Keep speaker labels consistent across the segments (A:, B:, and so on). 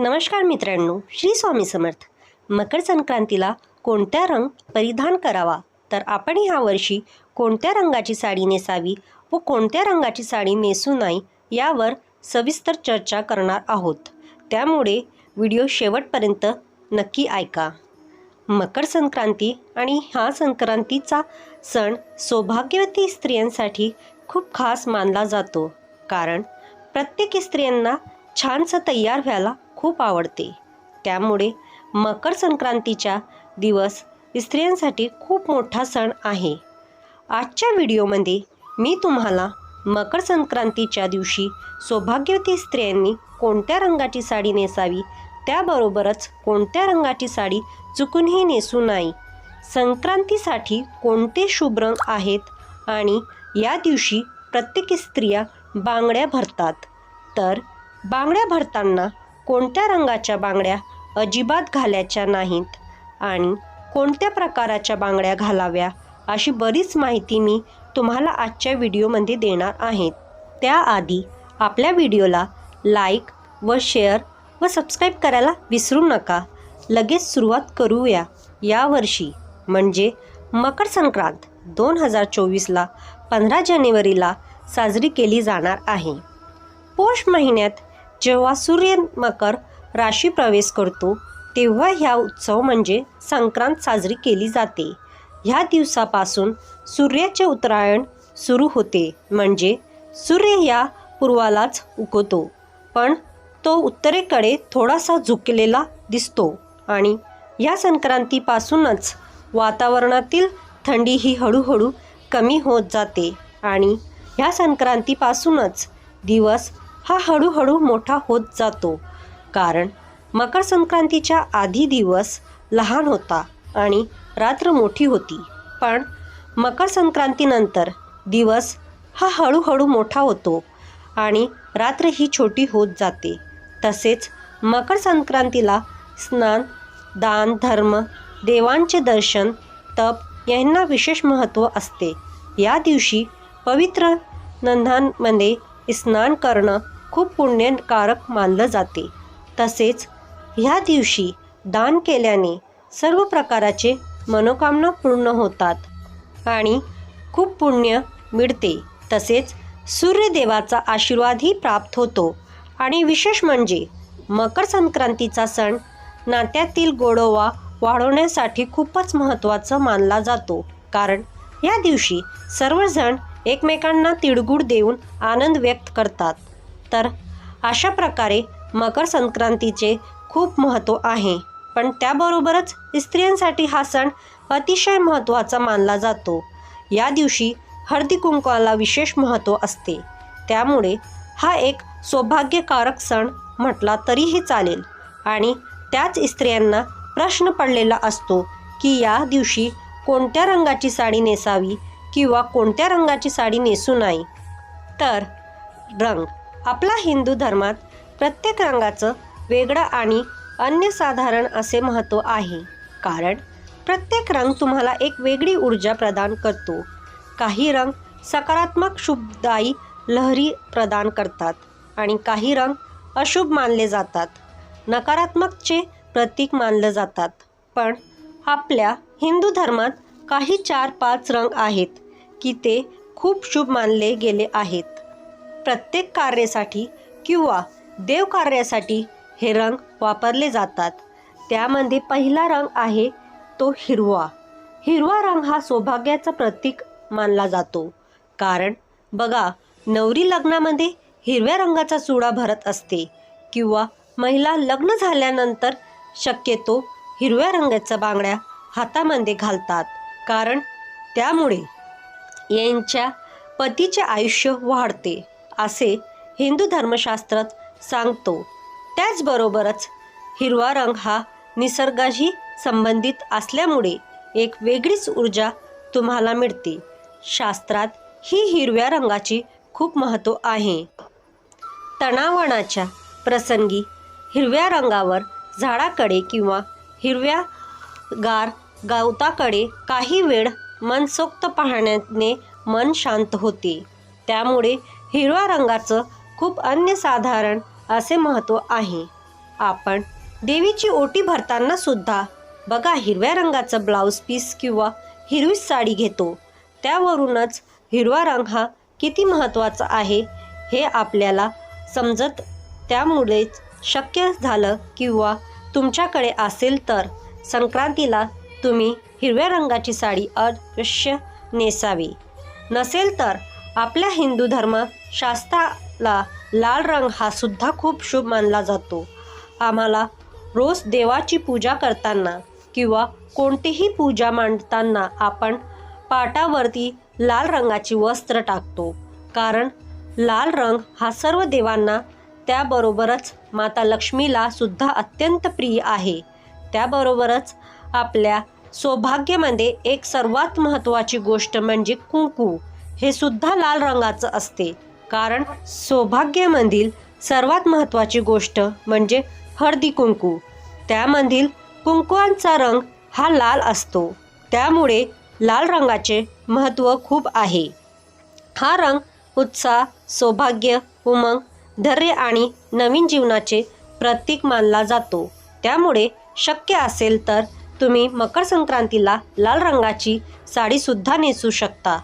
A: नमस्कार मित्रांनो श्री स्वामी समर्थ. मकर संक्रांतीला कोणत्या रंग परिधान करावा? तर आपण ह्या वर्षी कोणत्या रंगाची साडी नेसावी व कोणत्या रंगाची साडी नेसू नाही यावर सविस्तर चर्चा करणार आहोत. त्यामुळे व्हिडिओ शेवटपर्यंत नक्की ऐका. मकर संक्रांती आणि हा संक्रांतीचा सण सौभाग्यवती स्त्रियांसाठी खूप खास मानला जातो. कारण प्रत्येक स्त्रियांना छानसं तयार व्हायला खूप आवडते. त्यामुळे मकर संक्रांतीच्या दिवस स्त्रियांसाठी खूप मोठा सण आहे. आजच्या व्हिडिओमध्ये मी तुम्हाला मकर संक्रांतीच्या दिवशी सौभाग्यवती स्त्रियांनी कोणत्या रंगाची साडी नेसावी त्याबरोबरच कोणत्या रंगाची साडी चुकूनही नेसू नये संक्रांतीसाठी कोणते शुभ रंग आहेत आणि या दिवशी प्रत्येक स्त्रिया बांगड्या भरतात. तर बांगड्या भरताना कोणत्या रंगाच्या बांगड्या अजिबात घालायच्या नाहीत? आणि कोणत्या प्रकाराच्या बांगड्या घालाव्या अशी बरीच माहिती मी तुम्हाला आजच्या व्हिडिओमध्ये देणार आहे. त्याआधी आपल्या व्हिडिओला लाईक व शेअर व सबस्क्राईब करायला विसरू नका. लगेच सुरुवात करूया यावर्षी म्हणजे मकर संक्रांत दोन हजार चोवीसला पंधरा जानेवारीला साजरी केली जाणार आहे. पौष महिन्यात जेव्हा सूर्य मकर राशी प्रवेश करतो तेव्हा ह्या उत्सव म्हणजे संक्रांत साजरी केली जाते. ह्या दिवसापासून सूर्याचे उत्तरायण सुरू होते. म्हणजे सूर्य या पूर्वालाच उगवतो. पण तो उत्तरेकडे थोडासा झुकलेला दिसतो आणि या संक्रांतीपासूनच वातावरणातील थंडी ही हळूहळू कमी होत जाते आणि ह्या संक्रांतीपासूनच दिवस हा हळूहळू मोठा होत जातो. कारण मकर संक्रांतीच्या आधी दिवस लहान होता आणि रात्र मोठी होती. पण मकर संक्रांतीनंतर दिवस हा हळूहळू मोठा होतो आणि रात्र ही छोटी होत जाते. तसेच मकर संक्रांतीला स्नान दान धर्म देवांचे दर्शन तप यांना विशेष महत्त्व असते. या दिवशी पवित्र नंदांमध्ये स्नान करणं खूप पुण्यकारक मानलं जाते. तसेच ह्या दिवशी दान केल्याने सर्व प्रकाराचे मनोकामना पूर्ण होतात आणि खूप पुण्य मिळते. तसेच सूर्यदेवाचा आशीर्वादही प्राप्त होतो आणि विशेष म्हणजे मकर संक्रांतीचा सण नात्यातील गोडवा वाढवण्यासाठी खूपच महत्त्वाचा मानला जातो. कारण या दिवशी सर्वजण एकमेकांना तिळगुळ देऊन आनंद व्यक्त करतात. तर अशा प्रकारे मकर संक्रांतीचे खूप महत्त्व आहे. पण त्याबरोबरच स्त्रियांसाठी हा सण अतिशय महत्त्वाचा मानला जातो. या दिवशी हळदी कुंकवाला विशेष महत्त्व असते. त्यामुळे हा एक सौभाग्यकारक सण म्हटला तरीही चालेल. आणि त्याच स्त्रियांना प्रश्न पडलेला असतो की या दिवशी कोणत्या रंगाची साडी नेसावी किंवा कोणत्या रंगाची साडी नेसू नाही तर रंग आपला हिंदू धर्मात प्रत्येक रंगाचं वेगळं आणि अन्यसाधारण असे महत्त्व आहे. कारण प्रत्येक रंग तुम्हाला एक वेगळी ऊर्जा प्रदान करतो. काही रंग सकारात्मक शुभदायी लहरी प्रदान करतात आणि काही रंग अशुभ मानले जातात. नकारात्मकचे प्रतीक मानलं जातात. पण आपल्या हिंदू धर्मात काही चार पाच रंग आहेत की ते खूप शुभ मानले गेले आहेत. प्रत्येक कार्यासाठी किंवा देवकार्यासाठी हे रंग वापरले जातात. त्यामध्ये पहिला रंग आहे तो हिरवा. हिरवा रंग हा सौभाग्याचं प्रतीक मानला जातो. कारण बघा नवरी लग्नामध्ये हिरव्या रंगाचा चुडा भरत असते किंवा महिला लग्न झाल्यानंतर शक्यतो हिरव्या रंगाच्या बांगड्या हातामध्ये घालतात. कारण त्यामुळे यांच्या पतीचे आयुष्य वाढते. असे हिंदू धर्मशास्त्रात सांगतो. त्याचबरोबरच हिरवा रंग हा निसर्गाशी संबंधित असल्यामुळे एक वेगळीच ऊर्जा तुम्हाला मिळते. शास्त्रात ही हिरव्या रंगाची खूप महत्त्व आहे. तणावणाच्या प्रसंगी हिरव्या रंगावर झाडाकडे किंवा हिरव्या गार गवताकडे काही वेळ मनसोक्त पाहण्याने मन शांत होते. त्यामुळे हिरव्या रंगाचं खूप अन्यसाधारण असे महत्त्व आहे. आपण देवीची ओटी भरताना सुद्धा बघा हिरव्या रंगाचं ब्लाऊज पीस किंवा हिरवी साडी घेतो. त्यावरूनच हिरवा रंग हा किती महत्त्वाचा आहे हे आपल्याला समजत त्यामुळेच शक्य झालं किंवा तुमच्याकडे असेल तर संक्रांतीला तुम्ही हिरव्या रंगाची साडी अवश्य नेसावी. नसेल तर आपल्या हिंदू शास्त्राला लाल रंग हा सुद्धा खूप शुभ मानला जातो. आम्हाला रोज देवाची पूजा करताना किंवा कोणतीही पूजा मांडताना आपण पाटावरती लाल रंगाची वस्त्र टाकतो. कारण लाल रंग हा सर्व देवांना त्याबरोबरच माता लक्ष्मीला सुद्धा अत्यंत प्रिय आहे. त्याबरोबरच आपल्या सौभाग्यामध्ये एक सर्वात महत्त्वाची गोष्ट म्हणजे कुंकू. हे सुद्धा लाल रंगाचं असते. कारण सौभाग्यामधील सर्वात महत्त्वाची गोष्ट म्हणजे हळदी कुंकू. त्यामधील कुंकवांचा रंग हा लाल असतो. त्यामुळे लाल रंगाचे महत्त्व खूप आहे. हा रंग उत्साह सौभाग्य उमंग धैर्य आणि नवीन जीवनाचे प्रतीक मानला जातो. त्यामुळे शक्य असेल तर तुम्ही मकर संक्रांतीला लाल रंगाची साडीसुद्धा नेसू शकता.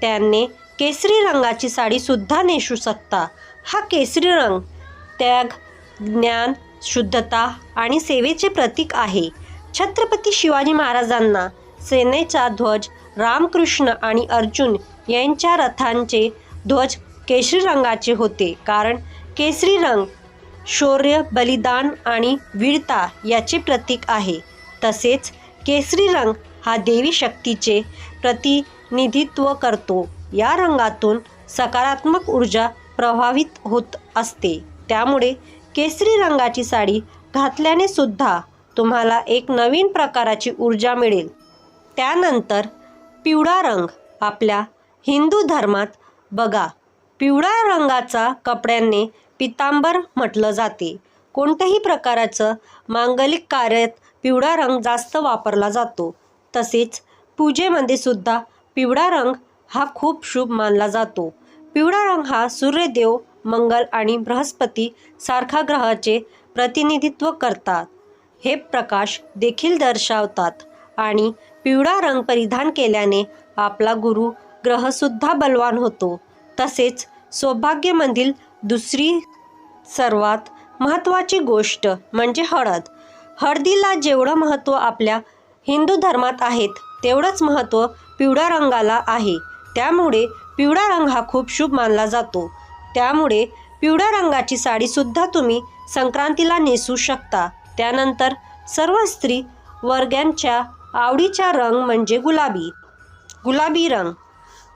A: त्याने केसरी रंगाची साडीसुद्धा नेसू शकता. हा केसरी रंग त्याग ज्ञान शुद्धता आणि सेवेचे प्रतीक आहे. छत्रपती शिवाजी महाराजांना सेनेचा ध्वज रामकृष्ण आणि अर्जुन यांच्या रथांचे ध्वज केशरी रंगाचे होते. कारण केसरी रंग शौर्य बलिदान आणि वीरता याचे प्रतीक आहे. तसेच केसरी रंग हा देवी शक्तीचे प्रतिनिधित्व करतो. या रंगातून सकारात्मक ऊर्जा प्रभावित होत असते. त्यामुळे केसरी रंगाची साडी घातल्याने सुद्धा तुम्हाला एक नवीन प्रकाराची ऊर्जा मिळेल. त्यानंतर पिवळा रंग आपल्या हिंदू धर्मात बघा. पिवळ्या रंगाचा कपड्यांनी पितांबर म्हटलं जाते. कोणत्याही प्रकाराचं मांगलिक कार्यात पिवळा रंग जास्त वापरला जातो. तसेच पूजेमध्ये सुद्धा पिवळा रंग हा खूप शुभ मानला जातो. पिवळा रंग हा सूर्यदेव मंगल आणि बृहस्पती सारखा ग्रहाचे प्रतिनिधित्व करतात. हे प्रकाश देखील दर्शवतात आणि पिवळा रंग परिधान केल्याने आपला गुरु ग्रहसुद्धा बलवान होतो. तसेच सौभाग्यमधील दुसरी सर्वात महत्त्वाची गोष्ट म्हणजे हळद. हळदीला जेवढं महत्त्व आपल्या हिंदू धर्मात आहेत तेवढंच महत्त्व पिवळ्या रंगाला आहे. त्यामुळे पिवळा रंग हा खूप शुभ मानला जातो. त्यामुळे पिवळ्या रंगाची साडीसुद्धा तुम्ही संक्रांतीला नेसू शकता. त्यानंतर सर्व स्त्री वर्गांच्या आवडीचा रंग म्हणजे गुलाबी. गुलाबी रंग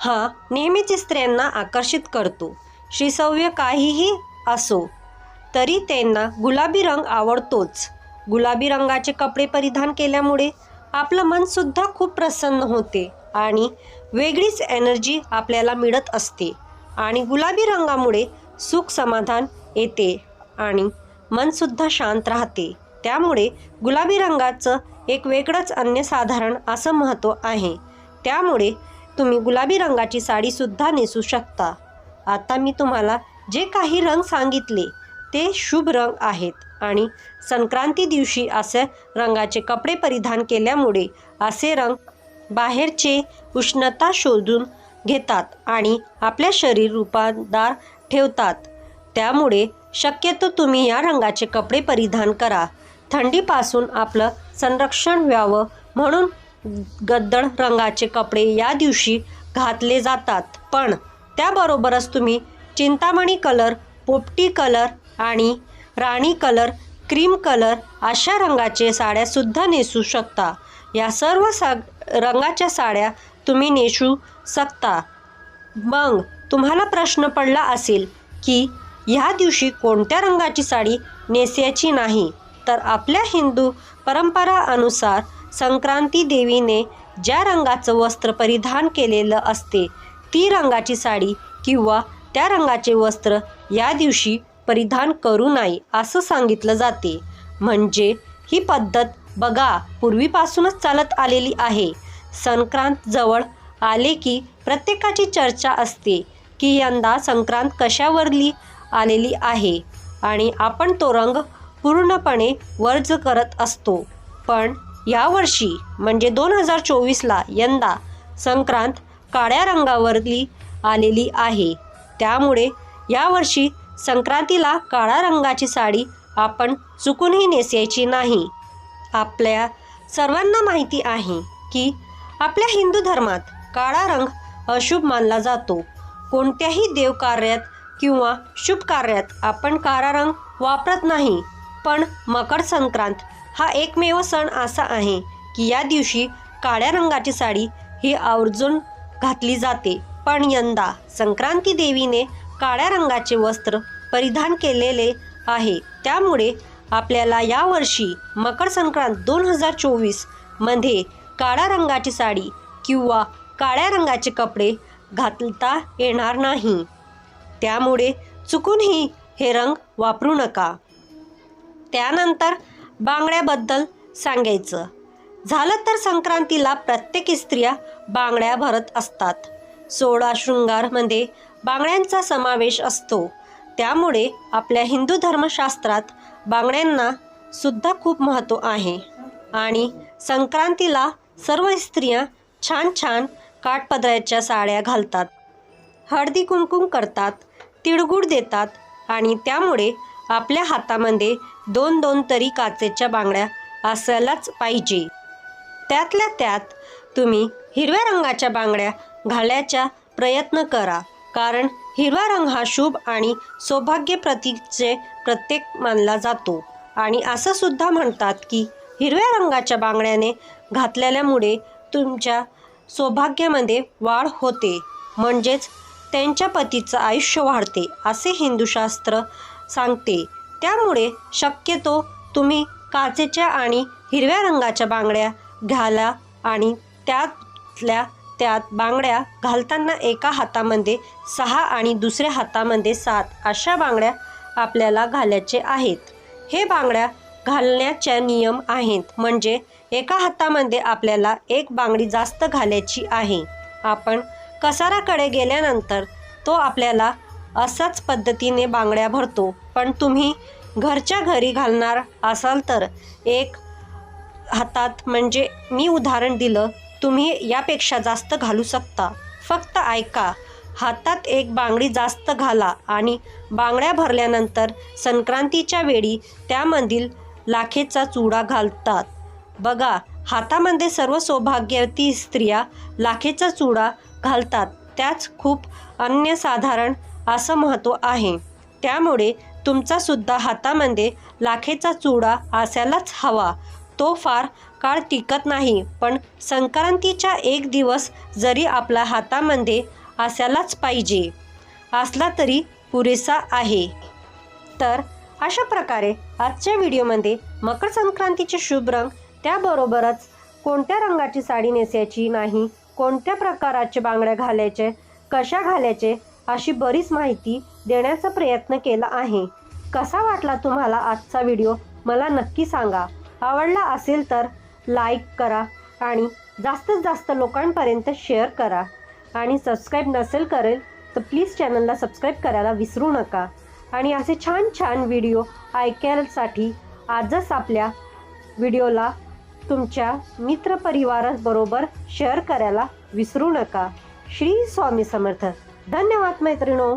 A: हा नेहमीच स्त्रियांना आकर्षित करतो. श्रीसव्य काहीही असो तरी त्यांना गुलाबी रंग आवडतोच. गुलाबी रंगाचे कपडे परिधान केल्यामुळे आपलं मनसुद्धा खूप प्रसन्न होते. आणि वेगळीच एनर्जी आपल्याला मिळत असते. आणि गुलाबी रंगामुळे सुख समाधान येते आणि मनसुद्धा शांत राहते. त्यामुळे गुलाबी रंगाचं एक वेगळंच अन्यसाधारण असं महत्त्व आहे. त्यामुळे तुम्ही गुलाबी रंगाची साडीसुद्धा नेसू शकता. आता मी तुम्हाला जे काही रंग सांगितले ते शुभ रंग आहेत. आणि संक्रांती दिवशी असे रंगाचे कपडे परिधान केल्यामुळे असे रंग बाहेरचे उष्णता शोधून घेतात आणि आपल्या शरीर रूपांदार ठेवतात. त्यामुळे शक्यतो तुम्ही या रंगाचे कपडे परिधान करा. थंडीपासून आपलं संरक्षण व्हावं म्हणून गद्दळ रंगाचे कपडे या दिवशी घातले जातात. पण त्याबरोबरच तुम्ही चिंतामणी कलर पोपटी कलर आणि राणी कलर क्रीम कलर अशा रंगाचे साड्यासुद्धा नेसू शकता. या सर्व सा रंगाच्या साड्या तुम्ही नेसू शकता. मग तुम्हाला प्रश्न पडला असेल की ह्या दिवशी कोणत्या रंगाची साडी नेसायची नाही? तर आपल्या हिंदू परंपरानुसार संक्रांती देवीने ज्या रंगाचं वस्त्र परिधान केलेलं असते ती रंगाची साडी किंवा त्या रंगाचे वस्त्र या दिवशी परिधान करू नये असं सांगितलं जाते. म्हणजे ही पद्धत बघा पूर्वीपासूनच चालत आलेली आहे. संक्रांत जवळ आले की प्रत्येकाची चर्चा असते की यंदा संक्रांत कशावरली आलेली आहे आणि आपण तो रंग पूर्णपणे वर्ज करत असतो. पण यावर्षी म्हणजे दोन हजार चोवीसला यंदा संक्रांत काळ्या रंगावरली आलेली आहे. त्यामुळे यावर्षी संक्रांतीला काळ्या रंगाची साडी आपण चुकूनही नेसायची नाही. आपल्या सर्वांना माहिती आहे की आपल्या हिंदू धर्मात काळा रंग अशुभ मानला जातो. कोणत्याही देवकार्यात किंवा शुभ कार्यात आपण काळा रंग वापरत नाही पण मकर संक्रांत हा एकमेव सण असा आहे की या दिवशी काळ्या रंगाची साडी ही आवर्जून घातली जाते. पण यंदा संक्रांती देवीने काळ्या रंगाचे वस्त्र परिधान केलेले आहे. त्यामुळे आपल्याला यावर्षी मकर संक्रांत दोन हजार चोवीसमध्ये काळ्या रंगाची साडी किंवा काळ्या रंगाचे कपडे घालता येणार नाही. त्यामुळे चुकूनही हे रंग वापरू नका. त्यानंतर बांगड्याबद्दल सांगायचं. झालं तर संक्रांतीला प्रत्येक स्त्रिया बांगड्या भरत असतात. सोळा शृंगारमध्ये बांगड्यांचा समावेश असतो. त्यामुळे आपल्या हिंदू धर्मशास्त्रात बांगड्यांना सुद्धा खूप महत्त्व आहे. आणि संक्रांतीला सर्व स्त्रिया छान छान काठपदराच्या साड्या घालतात. हळदी कुंकुम करतात तिळगुळ देतात आणि त्यामुळे आपल्या हातामध्ये दोन दोन तरी काचेच्या बांगड्या असायलाच पाहिजे. त्यातल्या त्यात तुम्ही हिरव्या रंगाच्या बांगड्या घालायचा प्रयत्न करा. कारण हिरवा रंग हा शुभ आणि सौभाग्य प्रतीकचे प्रत्येक मानला जातो. आणि असं सुद्धा म्हणतात की हिरव्या रंगाच्या बांगड्याने घातलेल्यामुळे तुमच्या सौभाग्यामध्ये वाढ होते. म्हणजेच त्यांच्या पतीचं आयुष्य वाढते असे हिंदूशास्त्र सांगते. त्यामुळे शक्यतो तुम्ही काचेच्या आणि हिरव्या रंगाच्या बांगड्या घाला आणि त्यातल्या त्यात बांगड्या घालताना एका हातामध्ये सहा आणि दुसऱ्या हातामध्ये सात अशा बांगड्या आपल्याला घालायचे आहेत. हे बांगड्या घालण्याचे नियम आहेत. म्हणजे एका हातामध्ये आपल्याला एक बांगडी जास्त घालायची आहे. आपण कसाराकडे गेल्यानंतर तो आपल्याला असाच पद्धतीने बांगड्या भरतो. पण तुम्ही घरच्या घरी घालणार असाल तर एक हातात म्हणजे मी उदाहरण दिलं तुम्ही यापेक्षा जास्त घालू शकता. फक्त ऐका हातात एक बांगडी जास्त घाला आणि बांगड्या भरल्यानंतर संक्रांतीच्या वेळी त्यामधील लाखेचा चुडा घालतात. बघा हातामध्ये सर्व सौभाग्यवती स्त्रिया लाखेचा चुडा घालतात. त्याच खूप अन्यसाधारण असं महत्त्व आहे. त्यामुळे तुमचासुद्धा हातामध्ये लाखेचा चुडा असायलाच हवा. तो फार काळ टिकत नाही. पण संक्रांतीच्या एक दिवस जरी आपल्या हातामध्ये असायलाच पाहिजे असला तरी पुरेसा आहे. तर अशा प्रकारे आजच्या व्हिडिओमध्ये मकर संक्रांतीचे शुभ रंग त्याबरोबरच कोणत्या रंगाची साडी नेसायची नाही कोणत्या प्रकाराचे बांगड्या घालायचे कशा घालायचे अशी बरीच माहिती देण्याचा प्रयत्न केला आहे. कसा वाटला तुम्हाला आजचा व्हिडिओ मला नक्की सांगा. आवडला असेल तर लाईक करा आणि जास्तीत जास्त लोकांपर्यंत शेअर करा. आणि सबस्क्राईब नसेल करेल तर प्लीज चॅनलला सबस्क्राईब करायला विसरू नका. आणि असे छान छान व्हिडिओ ऐकायसाठी आजच आपल्या व्हिडिओला तुमच्या मित्रपरिवाराबरोबर शेअर करायला विसरू नका. श्री स्वामी समर्थ. धन्यवाद मैत्रिणो.